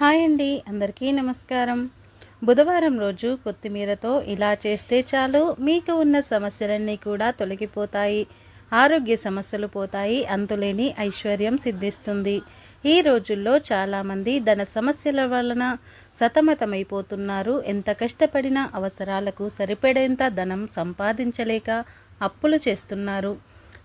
Hi అండి అందరికీ నమస్కారం. బుధవారం రోజు కొత్తిమీరతో ఇలా చేస్తే చాలు మీకు ఉన్న సమస్యలన్నీ కూడా తొలగిపోతాయి ఆరోగ్య సమస్యలు పోతాయి అంతులేని ఐశ్వర్యం సిద్ధిస్తుంది. ఈ రోజుల్లో చాలామంది ధన సమస్యల వలన సతమతమైపోతున్నారు. ఎంత కష్టపడినా అవసరాలకు సరిపడేంత ధనం సంపాదించలేక అప్పులు చేస్తున్నారు.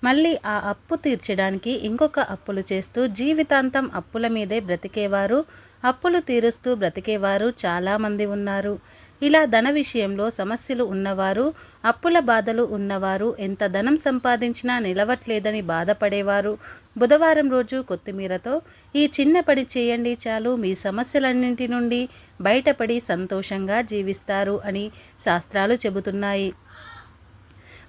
మళ్ళీ ఆ అప్పు తీర్చడానికి ఇంకొక అప్పులు చేస్తూ జీవితాంతం అప్పుల మీదే బ్రతికేవారు అప్పులు తీరుస్తూ బ్రతికేవారు చాలామంది ఉన్నారు. ఇలా ధన విషయంలో సమస్యలు ఉన్నవారు అప్పుల బాధలు ఉన్నవారు ఎంత ధనం సంపాదించినా నిలవట్లేదని బాధపడేవారు. బుధవారం రోజు కొత్తిమీరతో ఈ చిన్న పని చేయండి చాలు మీ సమస్యలన్నింటి నుండి బయటపడి సంతోషంగా జీవిస్తారు అని శాస్త్రాలు చెబుతున్నాయి.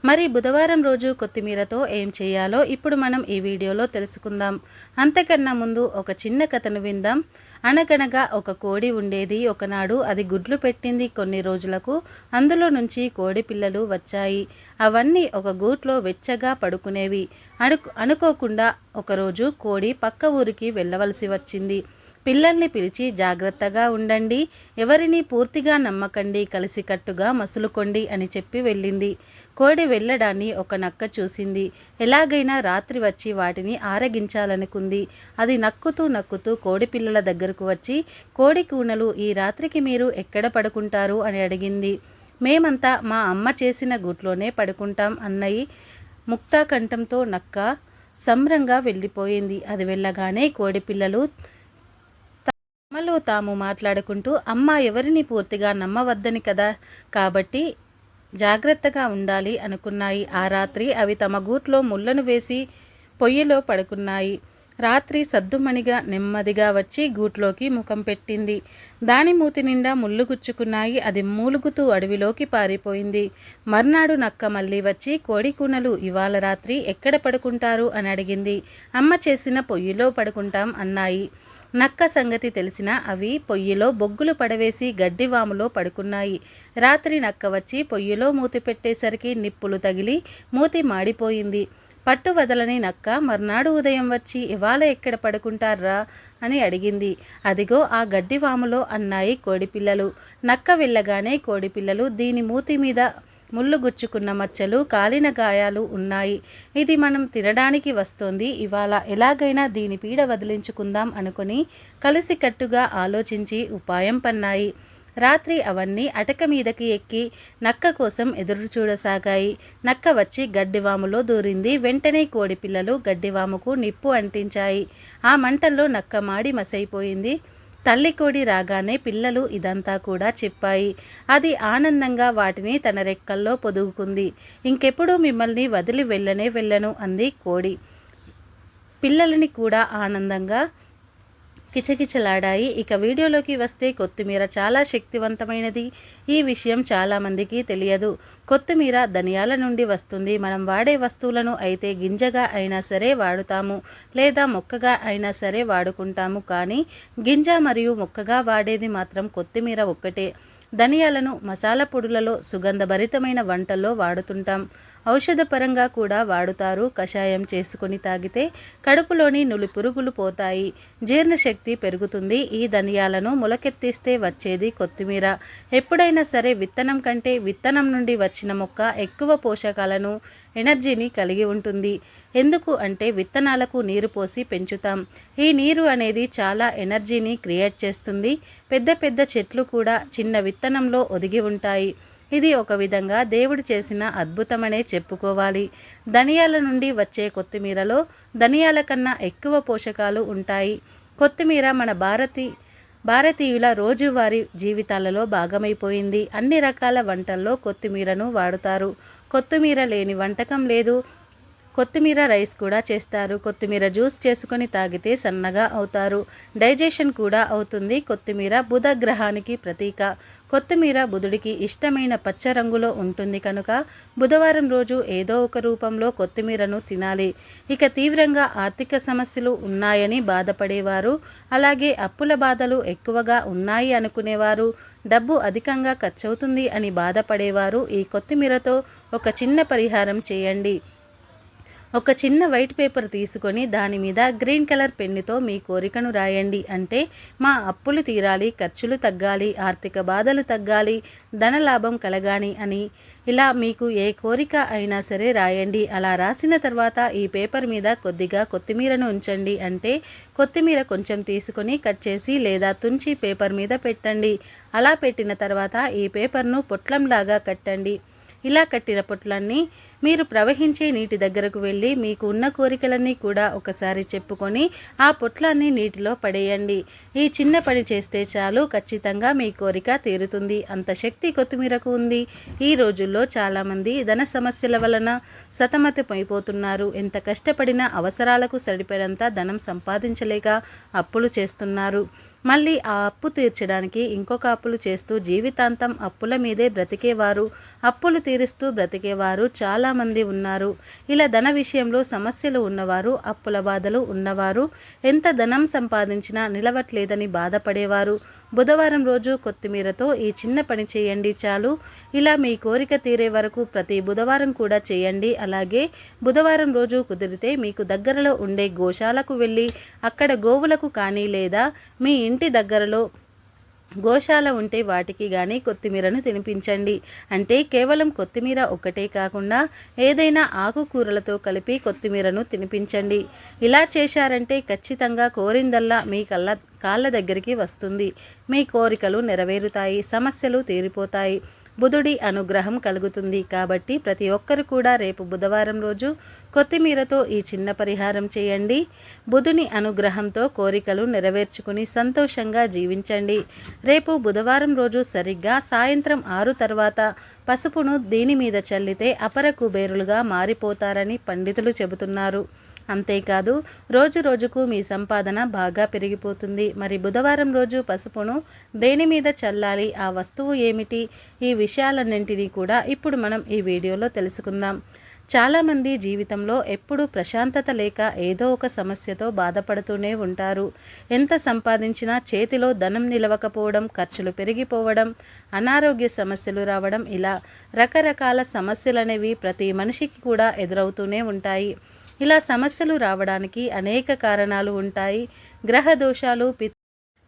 మరి బుధవారం రోజు కొత్తిమీరతో ఏం చేయాలో ఇప్పుడు మనం ఈ వీడియోలో తెలుసుకుందాం. అంతకన్నా ముందు ఒక చిన్న కథను విందాం. అనగనగా ఒక కోడి ఉండేది. ఒకనాడు అది గుడ్లు పెట్టింది కొన్ని రోజులకు. అందులో నుంచి కోడి పిల్లలు వచ్చాయి. అవన్నీ ఒక గూట్లో వెచ్చగా పడుకునేవి. అడుకు అనుకోకుండా ఒకరోజు కోడి పక్క ఊరికి వెళ్ళవలసి వచ్చింది. పిల్లల్ని పిలిచి జాగ్రత్తగా ఉండండి. ఎవరిని పూర్తిగా నమ్మకండి కలిసికట్టుగా మసులుకోండి అని చెప్పి వెళ్ళింది. కోడి వెళ్ళడాన్ని ఒక నక్క చూసింది. ఎలాగైనా రాత్రి వచ్చి వాటిని ఆరగించాలనుకుంది. అది నక్కుతూ నక్కుతూ కోడి పిల్లల దగ్గరకు వచ్చి కోడి కూనలు ఈ రాత్రికి మీరు ఎక్కడ పడుకుంటారు? అని అడిగింది. మేమంతా మా అమ్మ చేసిన గుట్లోనే పడుకుంటాం అన్నయ్యి ముక్తాకంఠంతో నక్క సంభ్రంగా వెళ్ళిపోయింది. అది వెళ్ళగానే కోడి పిల్లలు తాము మాట్లాడుకుంటూ అమ్మ ఎవరిని పూర్తిగా నమ్మవద్దని కదా? కాబట్టి జాగ్రత్తగా ఉండాలి అనుకున్నాయి. ఆ రాత్రి అవి తమ గూట్లో ముళ్ళను వేసి పొయ్యిలో పడుకున్నాయి. రాత్రి సద్దుమణిగా నెమ్మదిగా వచ్చి గూట్లోకి ముఖం పెట్టింది. దాని మూతి నిండా ముళ్ళు గుచ్చుకున్నాయి. అది మూలుగుతూ అడవిలోకి పారిపోయింది. మర్నాడు నక్క మళ్ళీ వచ్చి కోడి కూనలు ఇవాళ రాత్రి ఎక్కడ పడుకుంటారు? అని అడిగింది. అమ్మ చేసిన పొయ్యిలో పడుకుంటాం అన్నాయి. నక్క సంగతి తెలిసిన అవి పొయ్యిలో బొగ్గులు పడవేసి గడ్డివాములో పడుకున్నాయి. రాత్రి నక్క వచ్చి పొయ్యిలో మూతి పెట్టేసరికి నిప్పులు తగిలి మూతి మాడిపోయింది. పట్టు వదలని నక్క మర్నాడు ఉదయం వచ్చి ఇవాళ ఎక్కడ పడుకుంటారా అని అడిగింది. అదిగో ఆ గడ్డివాములో అన్నాయి కోడిపిల్లలు. నక్క వెళ్ళగానే కోడిపిల్లలు దీని మూతి మీద ముళ్ళు గుచ్చుకున్న మచ్చలు కాలిన గాయాలు ఉన్నాయి. ఇది మనం తినడానికి వస్తోంది. ఇవాళ ఎలాగైనా దీని పీడ వదిలించుకుందాం అనుకుని కలిసికట్టుగా ఆలోచించి ఉపాయం పన్నాయి. రాత్రి అవన్నీ అటక మీదకి ఎక్కి నక్క కోసం ఎదురు చూడసాగాయి. నక్క వచ్చి గడ్డివాములో దూరింది. వెంటనే కోడి పిల్లలు గడ్డివాముకు నిప్పు అంటించాయి. ఆ మంటల్లో నక్క మాడి మసైపోయింది. తల్లి కోడి రాగానే పిల్లలు ఇదంతా కూడా చెప్పాయి. అది ఆనందంగా వాటిని తన రెక్కల్లో పొదుగుకుంది. ఇంకెప్పుడు మిమ్మల్ని వదిలి వెళ్ళనే వెళ్ళను అంది కోడి. పిల్లలని కూడా ఆనందంగా కిచకిచలాడాయి. ఇక వీడియోలోకి వస్తే కొత్తిమీర చాలా శక్తివంతమైనది. ఈ విషయం చాలామందికి తెలియదు. కొత్తిమీర ధనియాల నుండి వస్తుంది. మనం వాడే వస్తువులను అయితే గింజగా అయినా సరే వాడుతాము. లేదా మొక్కగా అయినా సరే వాడుకుంటాము. కానీ గింజ మరియు మొక్కగా వాడేది మాత్రం కొత్తిమీర ఒక్కటే. ధనియాలను మసాలా పొడులలో సుగంధభరితమైన వంటల్లో వాడుతుంటాం. ఔషధపరంగా కూడా వాడుతారు. కషాయం చేసుకుని తాగితే కడుపులోని నులి పురుగులు పోతాయి. జీర్ణశక్తి పెరుగుతుంది. ఈ ధనియాలను మొలకెత్తిస్తే వచ్చేది కొత్తిమీర. ఎప్పుడైనా సరే విత్తనం కంటే విత్తనం నుండి వచ్చిన మొక్క ఎక్కువ పోషకాలను ఎనర్జీని కలిగి ఉంటుంది. ఎందుకు అంటే విత్తనాలకు నీరు పోసి పెంచుతాం. ఈ నీరు అనేది చాలా ఎనర్జీని క్రియేట్ చేస్తుంది. పెద్ద పెద్ద చెట్లు కూడా చిన్న విత్తనంలో ఒదిగి ఉంటాయి. ఇది ఒక విధంగా దేవుడు చేసిన అద్భుతమనే చెప్పుకోవాలి. ధనియాల నుండి వచ్చే కొత్తిమీరలో ధనియాల కన్నా ఎక్కువ పోషకాలు ఉంటాయి. కొత్తిమీర మన భారతీ భారతీయుల రోజువారీ జీవితాలలో భాగమైపోయింది. అన్ని రకాల వంటల్లో కొత్తిమీరను వాడుతారు. కొత్తిమీర లేని వంటకం లేదు. కొత్తిమీర రైస్ కూడా చేస్తారు. కొత్తిమీర జ్యూస్ చేసుకొని తాగితే సన్నగా అవుతారు. డైజెషన్ కూడా అవుతుంది. కొత్తిమీర బుధ గ్రహానికి ప్రతీక. కొత్తిమీర బుధుడికి ఇష్టమైన పచ్చ రంగులో ఉంటుంది కనుక బుధవారం రోజు ఏదో ఒక రూపంలో కొత్తిమీరను తినాలి. ఇక తీవ్రంగా ఆర్థిక సమస్యలు ఉన్నాయని బాధపడేవారు. అలాగే అప్పుల బాధలు ఎక్కువగా ఉన్నాయి అనుకునేవారు. డబ్బు అధికంగా ఖర్చవుతుంది అని బాధపడేవారు. ఈ కొత్తిమీరతో ఒక చిన్న పరిహారం చేయండి. ఒక చిన్న వైట్ పేపర్ తీసుకొని దాని మీద గ్రీన్ కలర్ పెన్నుతో మీ కోరికను రాయండి. అంటే మా అప్పులు తీరాలి ఖర్చులు తగ్గాలి ఆర్థిక బాధలు తగ్గాలి ధనలాభం కలగాని అని ఇలా మీకు ఏ కోరిక అయినా సరే రాయండి. అలా రాసిన తర్వాత ఈ పేపర్ మీద కొద్దిగా కొత్తిమీరను ఉంచండి. అంటే కొత్తిమీర కొంచెం తీసుకొని కట్ చేసి లేదా తుంచి పేపర్ మీద పెట్టండి. అలా పెట్టిన తర్వాత ఈ పేపర్ను పొట్లంలాగా కట్టండి. ఇలా కట్టిన పొట్లన్నీ మీరు ప్రవహించే నీటి దగ్గరకు వెళ్ళి మీకు ఉన్న కోరికలన్నీ కూడా ఒకసారి చెప్పుకొని ఆ పొట్లాన్ని నీటిలో పడేయండి. ఈ చిన్న పని చేస్తే చాలు ఖచ్చితంగా మీ కోరిక తీరుతుంది. అంత శక్తి కొత్తిమీరకు ఉంది. ఈ రోజుల్లో చాలామంది ధన సమస్యల వలన సతమతమైపోతున్నారు. ఎంత కష్టపడినా అవసరాలకు సరిపడంత ధనం సంపాదించలేక అప్పులు చేస్తున్నారు. మళ్ళీ ఆ అప్పు తీర్చడానికి ఇంకొక అప్పులు చేస్తూ జీవితాంతం అప్పుల మీదే బ్రతికేవారు అప్పులు తీరుస్తూ బ్రతికేవారు చాలామంది ఉన్నారు. ఇలా ధన విషయంలో సమస్యలు ఉన్నవారు అప్పుల బాధలు ఉన్నవారు ఎంత ధనం సంపాదించినా నిలవట్లేదని బాధపడేవారు. బుధవారం రోజు కొత్తిమీరతో ఈ చిన్న పని చేయండి చాలు. ఇలా మీ కోరిక తీరే వరకు ప్రతి బుధవారం కూడా చేయండి. అలాగే బుధవారం రోజు కుదిరితే మీకు దగ్గరలో ఉండే గోశాలకు వెళ్ళి అక్కడ గోవులకు కానీ లేదా మీ ఇంటి ఇంటి దగ్గరలో గోశాల ఉంటే వాటికి కానీ కొత్తిమీరను తినిపించండి. అంటే కేవలం కొత్తిమీర ఒక్కటే కాకుండా ఏదైనా ఆకుకూరలతో కలిపి కొత్తిమీరను తినిపించండి. ఇలా చేశారంటే ఖచ్చితంగా కోరిందల్లా మీ కళ్ళ కాళ్ళ దగ్గరికి వస్తుంది. మీ కోరికలు నెరవేరుతాయి సమస్యలు తీరిపోతాయి. బుధుడి అనుగ్రహం కలుగుతుంది కాబట్టి ప్రతి ఒక్కరు కూడా రేపు బుధవారం రోజు కొత్తిమీరతో ఈ చిన్న పరిహారం చేయండి. బుధుని అనుగ్రహంతో కోరికలు నెరవేర్చుకుని సంతోషంగా జీవించండి. రేపు బుధవారం రోజు సరిగ్గా సాయంత్రం ఆరు తర్వాత పసుపును దీని మీద చల్లితే అపర కుబేరులుగా మారిపోతారని పండితులు చెబుతున్నారు. అంతేకాదు రోజు రోజుకు మీ సంపాదన బాగా పెరిగిపోతుంది. మరి బుధవారం రోజు పసుపును దేని మీద చల్లాలి? ఆ వస్తువు ఏమిటి? ఈ విషయాలన్నింటినీ కూడా ఇప్పుడు మనం ఈ వీడియోలో తెలుసుకుందాం. చాలామంది జీవితంలో ఎప్పుడూ ప్రశాంతత లేక ఏదో ఒక సమస్యతో బాధపడుతూనే ఉంటారు. ఎంత సంపాదించినా చేతిలో ధనం నిలవకపోవడం ఖర్చులు పెరిగిపోవడం అనారోగ్య సమస్యలు రావడం ఇలా రకరకాల సమస్యలనేవి ప్రతి మనిషికి కూడా ఎదురవుతూనే ఉంటాయి. ఇలా సమస్యలు రావడానికి అనేక కారణాలు ఉంటాయి. గ్రహ దోషాలు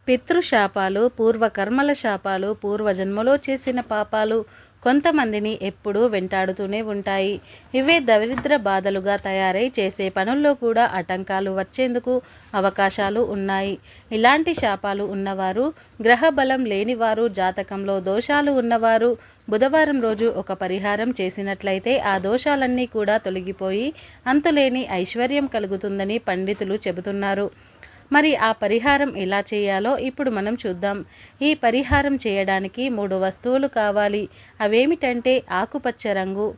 పితృశాపాలు పూర్వకర్మల శాపాలు పూర్వజన్మలో చేసిన పాపాలు కొంతమందిని ఎప్పుడూ వెంటాడుతూనే ఉంటాయి. ఇవే దరిద్ర బాధలుగా తయారై చేసే పనుల్లో కూడా ఆటంకాలు వచ్చేందుకు అవకాశాలు ఉన్నాయి. ఇలాంటి శాపాలు ఉన్నవారు గ్రహ బలం లేనివారు జాతకంలో దోషాలు ఉన్నవారు బుధవారం రోజు ఒక పరిహారం చేసినట్లయితే ఆ దోషాలన్నీ కూడా తొలగిపోయి అంతులేని ఐశ్వర్యం కలుగుతుందని పండితులు చెబుతున్నారు. మరి ఆ పరిహారం ఎలా చేయాలో ఇప్పుడు మనం చూద్దాం. ఈ పరిహారం చేయడానికి మూడు వస్తువులు కావాలి. అవేమిటంటే ఆకుపచ్చ రంగు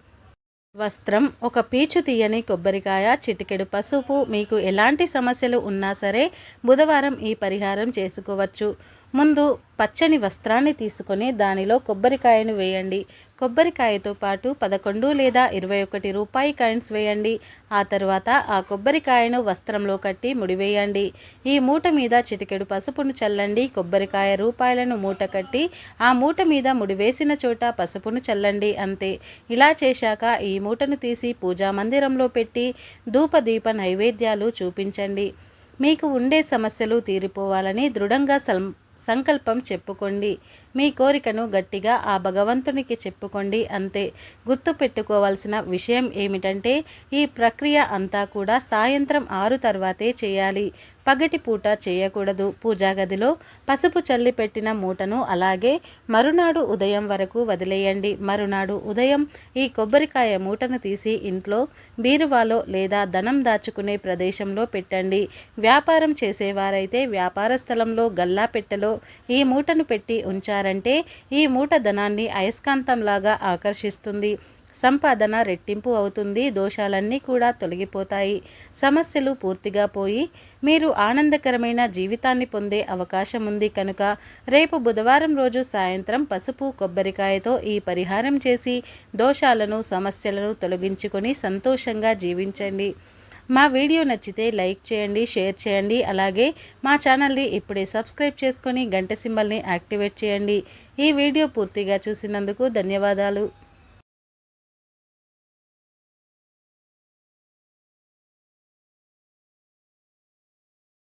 వస్త్రం ఒక పీచు తీయని కొబ్బరికాయ చిటికెడు పసుపు. మీకు ఎలాంటి సమస్యలు ఉన్నా సరే బుధవారం ఈ పరిహారం చేసుకోవచ్చు. ముందు పచ్చని వస్త్రాన్ని తీసుకొని దానిలో కొబ్బరికాయను వేయండి. కొబ్బరికాయతో పాటు పదకొండు లేదా ఇరవై ఒకటి రూపాయి కాయిన్స్ వేయండి. ఆ తర్వాత ఆ కొబ్బరికాయను వస్త్రంలో కట్టి ముడివేయండి. ఈ మూట మీద చిటికెడు పసుపును చల్లండి. కొబ్బరికాయ రూపాయలను మూట కట్టి ఆ మూట మీద ముడివేసిన చోట పసుపును చల్లండి. అంతే. ఇలా చేశాక ఈ మూటను తీసి పూజా మందిరంలో పెట్టి ధూపదీప నైవేద్యాలు చూపించండి. మీకు ఉండే సమస్యలు తీరిపోవాలని దృఢంగా సల్ సంకల్పం చెప్పుకోండి. మీ కోరికను గట్టిగా ఆ భగవంతునికి చెప్పుకోండి. అంతే. గుర్తు పెట్టుకోవాల్సిన విషయం ఏమిటంటే ఈ ప్రక్రియ అంతా కూడా సాయంత్రం ఆరు తర్వాతే చేయాలి. పగటి పూట చేయకూడదు. పూజా గదిలో పసుపు చల్లి పెట్టిన మూటను అలాగే మరునాడు ఉదయం వరకు వదిలేయండి. మరునాడు ఉదయం ఈ కొబ్బరికాయ మూటను తీసి ఇంట్లో బీరువాలో లేదా ధనం దాచుకునే ప్రదేశంలో పెట్టండి. వ్యాపారం చేసేవారైతే వ్యాపార స్థలంలో గల్లా పెట్టెలో ఈ మూటను పెట్టి ఉంచారంటే ఈ మూట ధనాన్ని అయస్కాంతంలాగా ఆకర్షిస్తుంది. సంపాదన రెట్టింపు అవుతుంది. దోషాలన్నీ కూడా తొలగిపోతాయి. సమస్యలు పూర్తిగా పోయి మీరు ఆనందకరమైన జీవితాన్ని పొందే అవకాశం ఉంది కనుక రేపు బుధవారం రోజు సాయంత్రం పసుపు కొబ్బరికాయతో ఈ పరిహారం చేసి దోషాలను సమస్యలను తొలగించుకొని సంతోషంగా జీవించండి. మా వీడియో నచ్చితే లైక్ చేయండి షేర్ చేయండి. అలాగే మా ఛానల్ని ఇప్పుడే సబ్స్క్రైబ్ చేసుకొని గంట సింబల్ని యాక్టివేట్ చేయండి. ఈ వీడియో పూర్తిగా చూసినందుకు ధన్యవాదాలు.